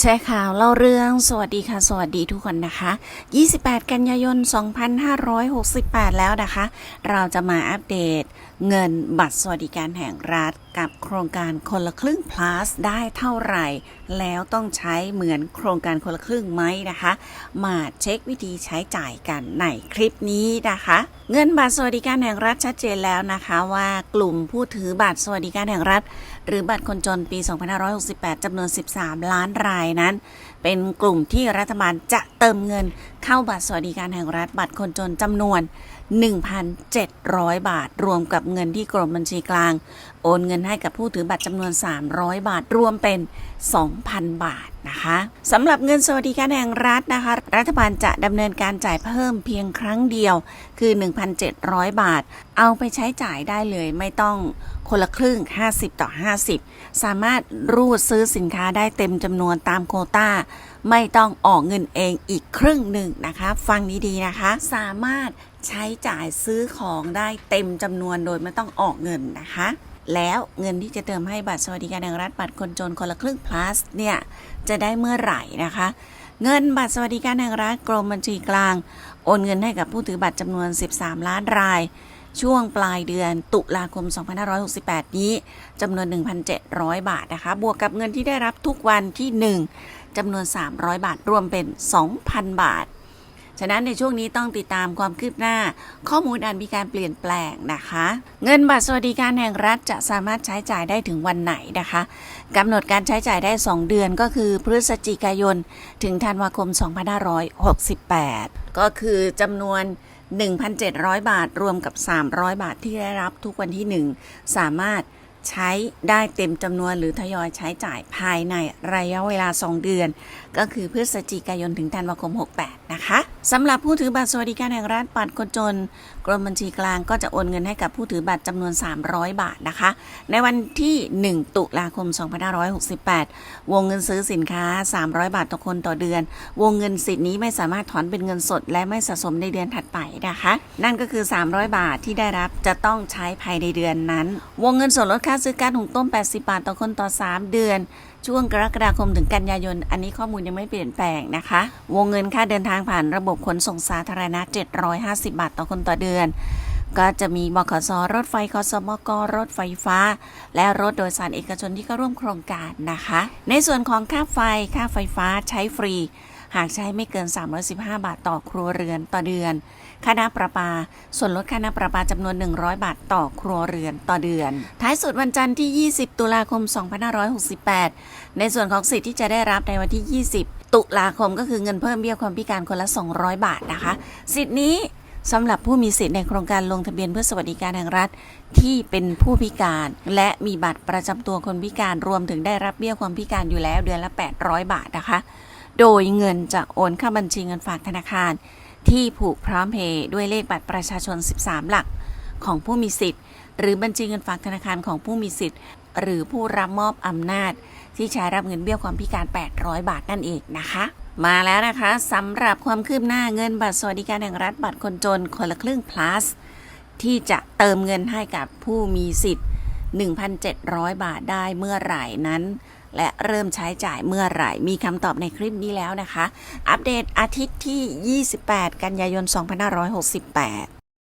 แชร์ข่าวเล่าเรื่องสวัสดีค่ะ สวัสดีทุกคนนะคะ 28 กันยายน 2568 แล้วนะคะ เราจะมาอัปเดตเงินบัตรสวัสดิการแห่งรัฐ กับโครงการคนละครึ่ง plus ได้เท่าไหร่ แล้วต้องใช้เหมือนโครงการคนละครึ่งไหมนะคะ มาเช็ควิธีใช้จ่ายกันในคลิปนี้นะคะ เงินบัตรสวัสดิการแห่งรัฐชัดเจนแล้วนะคะ ว่ากลุ่มผู้ถือบัตรสวัสดิการแห่งรัฐ หรือบัตรคนจนปี 2568จำนวน 13 ล้านรายนั้น เป็นกลุ่มที่รัฐบาลจะเติมเงิน เข้าบัตรสวัสดิการแห่งรัฐบัตรคนจนจำนวน 1,700 บาท รวมกับเงินที่กรมบัญชีกลาง โอนเงินให้กับผู้ถือบัตรจำนวน 300 บาท รวมเป็น 2,000 บาทนะคะสำหรับเงินสวัสดิการแห่งรัฐนะคะ รัฐบาลจะดำเนินการจ่ายเพิ่มเพียงครั้งเดียว คือ 1,700 บาท เอาไปใช้จ่ายได้เลยไม่ต้องคนละครึ่ง 50 ต่อ 50 สามารถรูดซื้อสินค้าได้เต็มจำนวนตามโควต้า ไม่ต้องออกเงินเองอีกครึ่งหนึ่งนะคะ ฟังดีๆนะคะ สามารถใช้จ่ายซื้อของได้เต็มจำนวนโดยไม่ต้องออกเงินนะคะ แล้วเงินที่จะเติมให้บัตรสวัสดิการแห่งรัฐบัตรคนจนคนละครึ่ง plus เนี่ยจะได้เมื่อไหร่นะคะ เงินบัตรสวัสดิการแห่งรัฐกรมบัญชีกลาง โอนเงินให้กับผู้ถือบัตรจำนวน 13 ล้านรายช่วงปลายเดือนตุลาคม 2568 นี้จำนวน 1,700 บาทนะคะ บวกกับเงินที่ได้รับทุกวันที่ 1จำนวน 300 บาท รวมเป็น 2,000 บาท ฉะนั้นในช่วงนี้ต้องติดตามความคืบหน้า ข้อมูลอันมีการเปลี่ยนแปลงนะคะ เงินบัตรสวัสดิการแห่งรัฐจะสามารถใช้จ่ายได้ถึงวันไหนนะคะกำหนดการใช้จ่ายได้ 2 เดือนก็คือพฤศจิกายน ถึงธันวาคม 2568 ก็คือจำนวน1,700 บาทรวมกับ 300 บาทที่ได้รับทุกวันที่ 1 สามารถใช้ได้เต็มจำนวนหรือทยอยใช้จ่ายภายในระยะเวลา 2 เดือน ก็คือพฤศจิกายนถึงธันวาคม 68 นะคะ สำหรับผู้ถือบัตรสวัสดิการแห่งรัฐบัตรคนจน กรมบัญชีกลางก็จะโอนเงินให้กับผู้ถือบัตรจำนวน 300 บาทนะคะ ในวันที่ 1 ตุลาคม 2568 วงเงินซื้อสินค้า 300 บาทต่อคนต่อเดือน วงเงินสิทธิ์นี้ไม่สามารถถอนเป็นเงินสด และไม่สะสมในเดือนถัดไปนะคะ นั่นก็คือ 300 บาทที่ได้รับจะต้องใช้ภายในเดือนนั้น วงเงินส่วนลดค่าซื้อการหุงต้ม 80 บาทต่อคนต่อ 3 เดือน ช่วงกรกฎาคมถึงกันยายน อันนี้ข้อมูลยังไม่เปลี่ยนแปลงนะคะ วงเงินค่าเดินทางผ่านระบบขนส่งสาธารณะ 750 บาทต่อคนต่อเดือน ก็จะมีบขสรถไฟคสมกรถไฟฟ้า และรถโดยสารเอกชนที่เข้าร่วมโครงการนะคะ ในส่วนของค่าไฟค่าไฟฟ้าใช้ฟรี หากใช้ไม่เกิน 315 บาทต่อครัวเรือนต่อเดือน ค่าน้ำประปา ส่วนลดค่าน้ำประปาจำนวน 100 บาทต่อครัวเรือนต่อเดือน ท้ายสุดวันจันทร์ที่ 20 ตุลาคม 2568 ในส่วนของสิทธิ์ที่จะได้รับในวันที่ 20 ตุลาคมก็คือเงินเพิ่มเบี้ยความพิการคนละ 200 บาทนะคะ สิทธิ์นี้ สำหรับผู้มีสิทธิ์ในโครงการลงทะเบียนเพื่อสวัสดิการแห่งรัฐ ที่เป็นผู้พิการ และมีบัตรประจำตัวคนพิการรวมถึงได้รับเบี้ยความพิการอยู่แล้วเดือนละ 800 บาทนะคะ โดยเงินจะโอนเข้าบัญชีเงินฝากธนาคาร ที่ผูกพร้อมเพย์ด้วยเลขบัตรประชาชน 13 หลักของผู้มีสิทธิ์ หรือบัญชีเงินฝากธนาคารของผู้มีสิทธิ์ หรือผู้รับมอบอำนาจ ที่ใช้รับเงินเบี้ยความพิการ 800 บาทนั่นเองนะคะ มาแล้วนะคะสำหรับความคืบหน้าเงินบัตรสวัสดิการแห่งรัฐบัตรคนจนคนละครึ่ง plus ที่จะเติมเงินให้กับผู้มีสิทธิ์ 1,700 บาทได้เมื่อไหร่นั้น และเริ่มใช้จ่ายเมื่อไหร่ มีคำตอบในคลิปนี้แล้วนะคะ อัปเดตอาทิตย์ที่ 28 กันยายน 2568